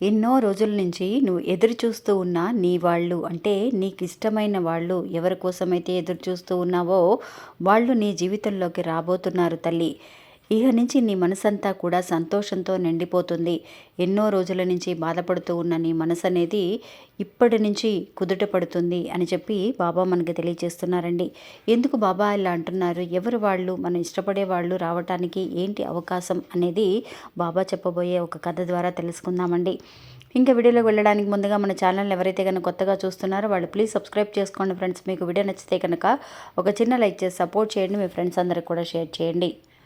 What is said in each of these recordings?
ఎన్నో రోజుల నుంచి నువ్వు ఎదురు చూస్తూ ఉన్న నీ వాళ్ళు అంటే నీకు ఇష్టమైన వాళ్ళు ఎవరి కోసమైతే ఎదురు చూస్తూ ఉన్నావో వాళ్ళు నీ జీవితంలోకి రాబోతున్నారు తల్లి. ఇక నుంచి నీ మనసంతా కూడా సంతోషంతో నిండిపోతుంది. ఎన్నో రోజుల నుంచి బాధపడుతూ ఉన్న నీ మనసు అనేది ఇప్పటి నుంచి కుదుట పడుతుంది అని చెప్పి బాబా మనకి తెలియజేస్తున్నారండి ఎందుకు బాబా ఇలా అంటున్నారు? ఎవరు వాళ్ళు? మనం ఇష్టపడే వాళ్ళు రావటానికి ఏంటి అవకాశం అనేది బాబా చెప్పబోయే ఒక కథ ద్వారా తెలుసుకుందామండి. ఇంకా వీడియోలోకి వెళ్ళడానికి ముందుగా మన ఛానల్ ఎవరైతే కనుక కొత్తగా చూస్తున్నారో వాళ్ళు ప్లీజ్ సబ్స్క్రైబ్ చేసుకోండి ఫ్రెండ్స్. మీకు వీడియో నచ్చితే కనుక ఒక చిన్న లైక్ చేసి సపోర్ట్ చేయండి. మీ ఫ్రెండ్స్ అందరికి కూడా షేర్ చేయండి.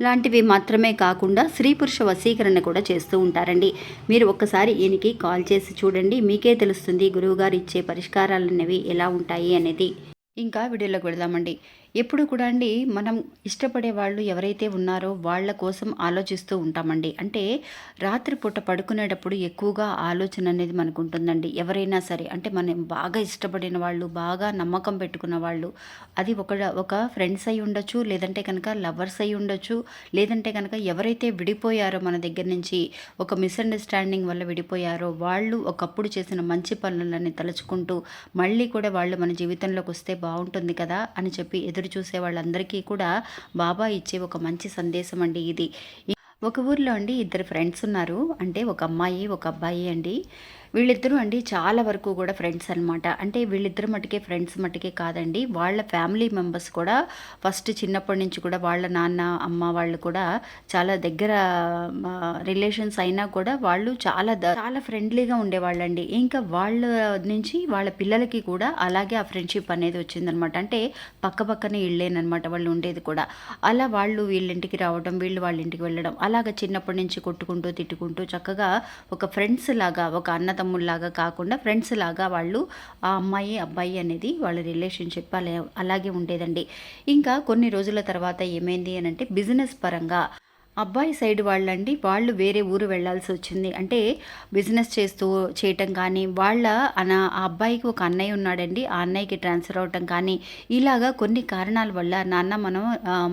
లాంటివి మాత్రమే కాకుండా స్త్రీ పురుష వశీకరణ కూడా చేస్తూ ఉంటారండి. మీరు ఒక్కసారి ఈయనకి కాల్ చేసి చూడండి. మీకే తెలుస్తుంది గురువుగారు ఇచ్చే పరిష్కారాలు అనేవి ఎలా ఉంటాయి అనేది. ఇంకా వీడియోలోకి వెళదామండి. ఎప్పుడు కూడా అండి మనం ఇష్టపడే వాళ్ళు ఎవరైతే ఉన్నారో వాళ్ళ కోసం ఆలోచిస్తూ ఉంటామండి. అంటే రాత్రిపూట పడుకునేటప్పుడు ఎక్కువగా ఆలోచన అనేది మనకు ఉంటుందండి ఎవరైనా సరే అంటే మనం బాగా ఇష్టపడిన వాళ్ళు బాగా నమ్మకం పెట్టుకున్న వాళ్ళు అది ఒక ఒక ఫ్రెండ్స్ అయి ఉండొచ్చు లేదంటే కనుక లవర్స్ అయి ఉండొచ్చు లేదంటే కనుక ఎవరైతే విడిపోయారో మన దగ్గర నుంచి ఒక మిస్అండర్స్టాండింగ్ వల్ల విడిపోయారో వాళ్ళు ఒకప్పుడు చేసిన మంచి పనులని తలుచుకుంటూ మళ్ళీ కూడా వాళ్ళు మన జీవితంలోకి వస్తే బాగుంటుంది కదా అని చెప్పి ఎదురు చూసే వాళ్ళందరికీ కూడా బాబా ఇచ్చే ఒక మంచి సందేశం అండి ఇది. ఒక ఊర్లో అండి ఇద్దరు ఫ్రెండ్స్ ఉన్నారు. అంటే ఒక అమ్మాయి ఒక అబ్బాయి అండి. వీళ్ళిద్దరూ అండి చాలా వరకు కూడా ఫ్రెండ్స్ అనమాట అంటే వీళ్ళిద్దరు మటుకే ఫ్రెండ్స్ మటుకే కాదండి. వాళ్ళ ఫ్యామిలీ మెంబర్స్ కూడా ఫస్ట్ చిన్నప్పటి నుంచి కూడా వాళ్ళ నాన్న అమ్మ వాళ్ళు కూడా చాలా దగ్గర రిలేషన్స్ అయినా కూడా వాళ్ళు చాలా చాలా ఫ్రెండ్లీగా ఉండేవాళ్ళండి. ఇంకా వాళ్ళ నుంచి వాళ్ళ పిల్లలకి కూడా అలాగే ఆ ఫ్రెండ్షిప్ అనేది వచ్చిందనమాట అంటే పక్క పక్కనే ఇళ్ళేనమాట వాళ్ళు ఉండేది కూడా. అలా వాళ్ళు వీళ్ళింటికి రావడం వీళ్ళు వాళ్ళ ఇంటికి వెళ్ళడం అలాగ చిన్నప్పటి నుంచి కొట్టుకుంటూ తిట్టుకుంటూ చక్కగా ఒక ఫ్రెండ్స్ లాగా ఒక అన్నత తమ్ముళ్ళలాగా కాకుండా ఫ్రెండ్స్ లాగా వాళ్ళు ఆ అమ్మాయి అబ్బాయి అనేది వాళ్ళ రిలేషన్షిప్ అలా అలాగే ఉండేదండి. ఇంకా కొన్ని రోజుల తర్వాత ఏమైంది అని అంటే బిజినెస్ పరంగా అబ్బాయి సైడ్ వాళ్ళండి వాళ్ళు వేరే ఊరు వెళ్ళాల్సి వచ్చింది. అంటే బిజినెస్ చేస్తూ చేయటం కానీ వాళ్ళ అన ఆ అబ్బాయికి ఒక అన్నయ్య ఉన్నాడండి. ఆ అన్నయ్యకి ట్రాన్స్ఫర్ అవటం కానీ ఇలాగా కొన్ని కారణాల వల్ల నాన్న మనం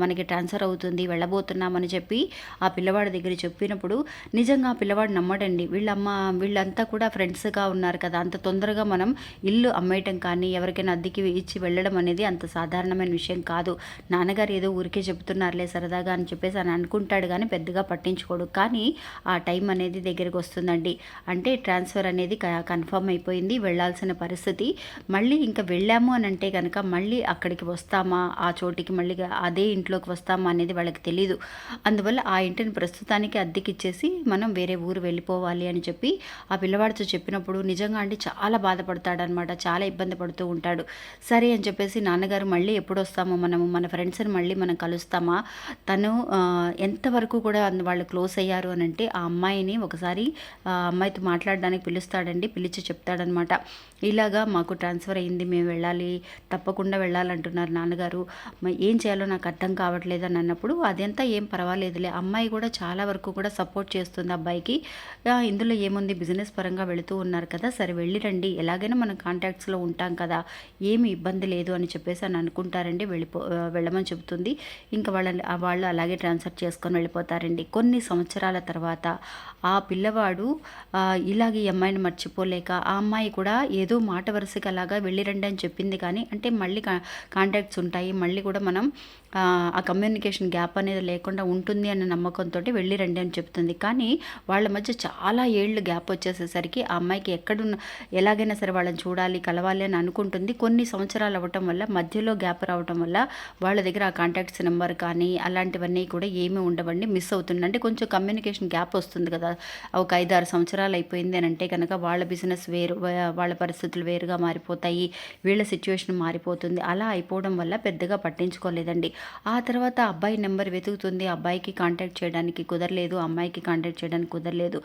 మనకి ట్రాన్స్ఫర్ అవుతుంది వెళ్ళబోతున్నామని చెప్పి ఆ పిల్లవాడి దగ్గర చెప్పినప్పుడు నిజంగా ఆ పిల్లవాడు నమ్మడండి. వీళ్ళమ్మ వీళ్ళంతా కూడా ఫ్రెండ్స్గా ఉన్నారు కదా అంత తొందరగా మనం ఇల్లు అమ్మేయటం కానీ ఎవరికైనా అద్దెకి ఇచ్చి వెళ్ళడం అనేది అంత సాధారణమైన విషయం కాదు. నాన్నగారు ఏదో ఊరికే చెబుతున్నారులే సరదాగా అని చెప్పేసి అని అనుకుంటాడు కానీ పెద్దగా పట్టించుకోడు. కానీ ఆ టైం అనేది దగ్గరికి వస్తుందండి. అంటే ట్రాన్స్ఫర్ అనేది కన్ఫర్మ్ అయిపోయింది. వెళ్ళాల్సిన పరిస్థితి. మళ్ళీ ఇంకా వెళ్ళాము అని అంటే కనుక మళ్ళీ అక్కడికి వస్తామా? ఆ చోటికి మళ్ళీ అదే ఇంట్లోకి వస్తామా అనేది వాళ్ళకి తెలియదు అందువల్ల ఆ ఇంటిని ప్రస్తుతానికి అద్దెకిచ్చేసి మనం వేరే ఊరు వెళ్ళిపోవాలి అని చెప్పి ఆ పిల్లవాడితో చెప్పినప్పుడు నిజంగా అంటే చాలా బాధపడతాడనమాట. చాలా ఇబ్బంది పడుతూ ఉంటాడు. సరే అని చెప్పేసి నాన్నగారు మళ్ళీ ఎప్పుడు వస్తామో మనము మన ఫ్రెండ్స్ని మళ్ళీ మనం కలుస్తామా? తను ఎంతవరకు కూడా వాళ్ళు క్లోజ్ అయ్యారు అని అంటే ఆ అమ్మాయిని ఒకసారి ఆ అమ్మాయితో మాట్లాడడానికి పిలుస్తాడండి పిలిచి చెప్తాడనమాట. ఇలాగా మాకు ట్రాన్స్ఫర్ అయింది మేము వెళ్ళాలి తప్పకుండా వెళ్ళాలంటున్నారు నాన్నగారు. ఏం చేయాలో నాకు అర్థం కావట్లేదు అని అన్నప్పుడు అదంతా ఏం పర్వాలేదులే అమ్మాయి కూడా చాలా వరకు కూడా సపోర్ట్ చేస్తుంది అబ్బాయికి. ఇందులో ఏముంది బిజినెస్ పరంగా వెళుతూ ఉన్నారు కదా సరే వెళ్ళిరండి ఎలాగైనా మనం కాంటాక్ట్స్లో ఉంటాం కదా ఏమి ఇబ్బంది లేదు అని చెప్పేసి అని అనుకుంటారండి వెళ్ళిపో వెళ్ళమని చెబుతుంది. ఇంకా వాళ్ళ వాళ్ళు అలాగే ట్రాన్స్ఫర్ చేసుకొని వెళ్ళిపో చేస్తారండి కొన్ని సంవత్సరాల తర్వాత ఆ పిల్లవాడు ఇలాగ ఈ అమ్మాయిని మర్చిపోలేక ఆ అమ్మాయి కూడా ఏదో మాట వరుసగా అలాగా వెళ్ళిరండి అని చెప్పింది కానీ అంటే మళ్ళీ కాంటాక్ట్స్ ఉంటాయి. మళ్ళీ కూడా మనం ఆ కమ్యూనికేషన్ గ్యాప్ అనేది లేకుండా ఉంటుంది అనే నమ్మకంతో వెళ్ళి రండి అని చెప్తుంది. కానీ వాళ్ళ మధ్య చాలా ఏళ్ళు గ్యాప్ వచ్చేసేసరికి ఆ అమ్మాయికి ఎక్కడున్న ఎలాగైనా సరే వాళ్ళని చూడాలి కలవాలి అని అనుకుంటుంది. కొన్ని సంవత్సరాలు అవ్వటం వల్ల మధ్యలో గ్యాప్ రావటం వల్ల వాళ్ళ దగ్గర ఆ కాంటాక్ట్స్ నెంబర్ కానీ అలాంటివన్నీ కూడా ఏమీ ఉండవు అవ్వండి మిస్ అవుతుంది అంటే కొంచెం కమ్యూనికేషన్ గ్యాప్ వస్తుంది కదా. ఒక ఐదు ఆరు సంవత్సరాలు అయిపోయింది అని అంటే కనుక వాళ్ళ బిజినెస్ వేరు వాళ్ళ పరిస్థితులు వేరుగా మారిపోతాయి వీళ్ళ సిచ్యువేషన్ మారిపోతుంది. అలా అయిపోవడం వల్ల పెద్దగా పట్టించుకోలేదండి. ఆ తర్వాత అబ్బాయి నెంబర్ వెతుకుతుంది. అబ్బాయికి కాంటాక్ట్ చేయడానికి కుదరలేదు అమ్మాయికి కాంటాక్ట్ చేయడానికి కుదరలేదు.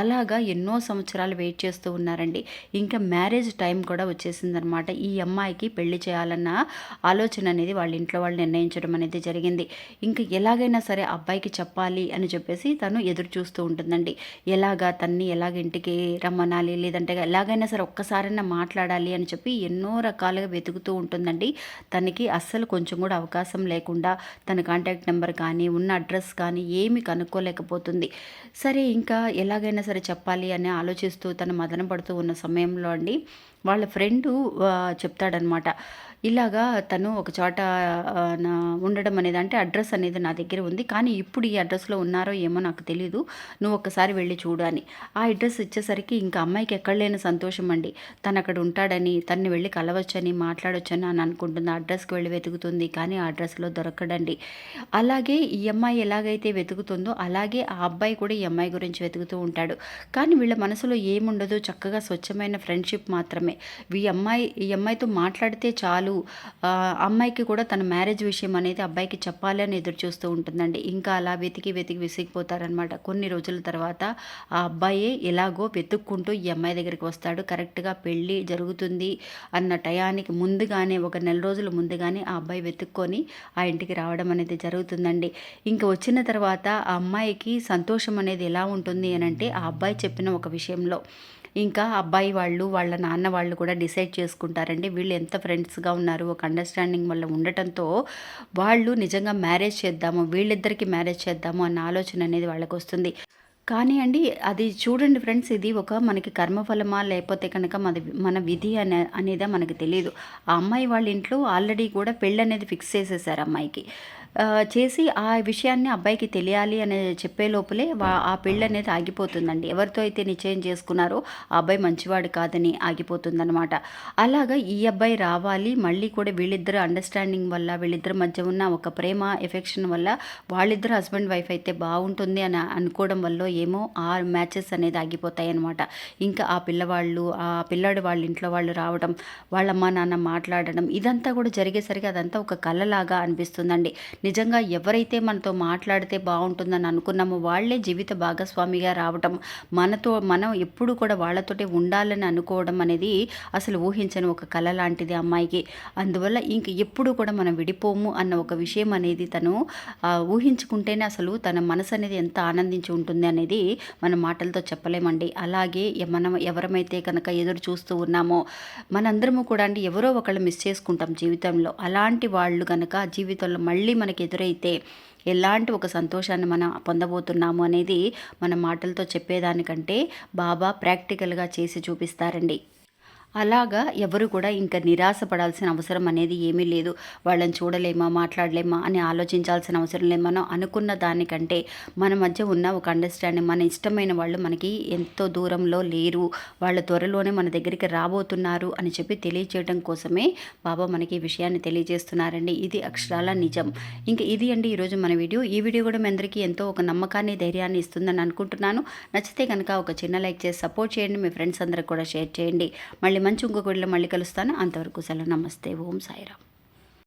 అలాగా ఎన్నో సంవత్సరాలు వెయిట్ చేస్తూ ఉన్నారండి. ఇంకా మ్యారేజ్ టైం కూడా వచ్చేసిందనమాట. ఈ అమ్మాయికి పెళ్ళి చేయాలన్న ఆలోచన అనేది వాళ్ళ ఇంట్లో వాళ్ళు నిర్ణయించడం అనేది జరిగింది. ఇంకా ఎలాగైనా సరే అబ్బాయికి చెప్పాలి అని చెప్పేసి తను ఎదురు చూస్తూ ఉంటుందండి. ఎలాగా తన్ని ఎలాగ ఇంటికి రమ్మనాలి? లేదంటే ఎలాగైనా సరే ఒక్కసారైనా మాట్లాడాలి అని చెప్పి ఎన్నో రకాలుగా వెతుకుతూ ఉంటుందండి. తనకి అస్సలు కొంచెం కూడా అవకాశం లేకుండా తన కాంటాక్ట్ నెంబర్ కానీ ఉన్న అడ్రస్ కానీ ఏమి కనుక్కోలేకపోతుంది. సరే ఇంకా ఎలాగైనా సరే చెప్పాలి అని ఆలోచిస్తూ తను మదన పడుతూ ఉన్న సమయంలో అండి వాళ్ళ ఫ్రెండు చెప్తాడనమాట. ఇలాగా తను ఒక చోట నా ఉండడం అనేది అంటే అడ్రస్ అనేది నా దగ్గర ఉంది. కానీ ఇప్పుడు ఈ అడ్రస్లో ఉన్నారో ఏమో నాకు తెలీదు. నువ్వు ఒక్కసారి వెళ్ళి చూడు అని. ఆ అడ్రస్ ఇచ్చేసరికి ఇంకా అమ్మాయికి ఎక్కడ లేని సంతోషం అండి. తను అక్కడ ఉంటాడని తన్ని వెళ్ళి కలవచ్చని మాట్లాడొచ్చని అని అనుకుంటుంది. ఆ అడ్రస్కి వెళ్ళి వెతుకుతుంది. కానీ ఆ అడ్రస్లో దొరకడండి. అలాగే ఈ అమ్మాయి ఎలాగైతే వెతుకుతుందో అలాగే ఆ అబ్బాయి కూడా ఈ అమ్మాయి గురించి వెతుకుతూ ఉంటాడు. కానీ వీళ్ళ మనసులో ఏముండదు. చక్కగా స్వచ్ఛమైన ఫ్రెండ్షిప్ మాత్రమే. ఈ అమ్మాయి ఈ అమ్మాయితో మాట్లాడితే చాలు. ఆ, అమ్మాయికి కూడా తన మ్యారేజ్ విషయం అనేది అబ్బాయికి చెప్పాలి అని ఎదురు చూస్తూ ఉంటుందండి. ఇంకా అలా వెతికి వెతికి విసిగిపోతారనమాట కొన్ని రోజుల తర్వాత ఆ అబ్బాయే ఎలాగో వెతుక్కుంటూ ఈ అమ్మాయి దగ్గరికి వస్తాడు. కరెక్ట్గా పెళ్ళి జరుగుతుంది అన్న టయానికి ముందుగానే ఒక నెల రోజుల ముందుగానే ఆ అబ్బాయి వెతుక్కొని ఆ ఇంటికి రావడం అనేది జరుగుతుందండి. ఇంకా వచ్చిన తర్వాత ఆ అమ్మాయికి సంతోషం అనేది ఎలా ఉంటుంది అని అంటే ఆ అబ్బాయి చెప్పిన ఒక విషయంలో ఇంకా అబ్బాయి వాళ్ళు వాళ్ళ నాన్న వాళ్ళు కూడా డిసైడ్ చేసుకుంటారండి. వీళ్ళు ఎంత ఫ్రెండ్స్గా ఉన్నారు ఒక అండర్స్టాండింగ్ వల్ల ఉండటంతో వాళ్ళు నిజంగా మ్యారేజ్ చేద్దాము వీళ్ళిద్దరికి మ్యారేజ్ చేద్దాము అన్న ఆలోచన అనేది వాళ్ళకు వస్తుంది కానీ అండి అది చూడండి ఫ్రెండ్స్ ఇది ఒక మనకి కర్మఫలమా లేకపోతే కనుక మన మన విధి అనే అనేదా మనకి తెలియదు ఆ అమ్మాయి వాళ్ళ ఇంట్లో ఆల్రెడీ కూడా పెళ్ళి అనేది ఫిక్స్ చేసేసారు అమ్మాయికి. చేసి ఆ విషయాన్ని అబ్బాయికి తెలియాలి అని చెప్పే లోపలే వా- ఆ పెళ్ళి అనేది ఆగిపోతుందండి. ఎవరితో అయితే నిశ్చయం చేసుకున్నారో ఆ అబ్బాయి మంచివాడు కాదని ఆగిపోతుందన్నమాట. అలాగా ఈ అబ్బాయి రావాలి మళ్ళీ కూడా వీళ్ళిద్దరు అండర్స్టాండింగ్ వల్ల వీళ్ళిద్దరి మధ్య ఉన్న ఒక ప్రేమ ఎఫెక్షన్ వల్ల వాళ్ళిద్దరు హస్బెండ్ వైఫ్ అయితే బాగుంటుంది అని అనుకోవడం వల్ల ఏమో ఆ మ్యాచెస్ అనేది ఆగిపోతాయి అనమాట ఇంకా ఆ పిల్లవాళ్ళు ఆ పిల్లాడు వాళ్ళ ఇంట్లో వాళ్ళు రావడం వాళ్ళ అమ్మ నాన్న మాట్లాడడం ఇదంతా కూడా జరిగేసరికి అదంతా ఒక కళలాగా అనిపిస్తుందండి. నిజంగా ఎవరైతే మనతో మాట్లాడితే బాగుంటుందని అనుకున్నామో వాళ్ళే జీవిత భాగస్వామిగా రావటం మనతో మనం ఎప్పుడు కూడా వాళ్ళతోటే ఉండాలని అనుకోవడం అనేది అసలు ఊహించని ఒక కళ లాంటిది అమ్మాయికి. అందువల్ల ఇంక ఎప్పుడు కూడా మనం విడిపోము అన్న ఒక విషయం అనేది తను ఊహించుకుంటేనే అసలు తన మనసు అనేది ఎంత ఆనందించి ఉంటుంది అనేది మన మాటలతో చెప్పలేమండి. అలాగే మనం ఎవరమైతే కనుక ఎదురు చూస్తూ ఉన్నామో మనందరము కూడా అండి ఎవరో ఒకళ్ళు మిస్ చేసుకుంటాం జీవితంలో. అలాంటి వాళ్ళు కనుక జీవితంలో మళ్ళీ మనకి ఎదురైతే ఎలాంటి ఒక సంతోషాన్ని మనం పొందబోతున్నాము అనేది మన మాటలతో చెప్పేదానికంటే బాబా ప్రాక్టికల్గా చేసి చూపిస్తారండి. అలాగా ఎవరు కూడా ఇంకా నిరాశపడాల్సిన అవసరం అనేది ఏమీ లేదు. వాళ్ళని చూడలేమా మాట్లాడలేమా అని ఆలోచించాల్సిన అవసరం లేదు. మనం అనుకున్న దానికంటే మన మధ్య ఉన్న ఒక అండర్స్టాండింగ్ మన ఇష్టమైన వాళ్ళు మనకి ఎంతో దూరంలో లేరు. వాళ్ళ త్వరలోనే మన దగ్గరికి రాబోతున్నారు అని చెప్పి తెలియచేయడం కోసమే బాబా మనకి ఈ విషయాన్ని తెలియజేస్తున్నారండి. ఇది అక్షరాల నిజం. ఇంకా ఇది అండి ఈరోజు మన వీడియో. ఈ వీడియో కూడా మీ అందరికీ ఎంతో ఒక నమ్మకాన్ని ధైర్యాన్ని ఇస్తుందని అనుకుంటున్నాను. నచ్చితే కనుక ఒక చిన్న లైక్ చేసి సపోర్ట్ చేయండి. మీ ఫ్రెండ్స్ అందరికి కూడా షేర్ చేయండి. మళ్ళీ మంచి ఇంకొక వీడియోలో మళ్ళీ కలుస్తాను. అంతవరకు సెలవు. నమస్తే. ఓం సాయిరామ్.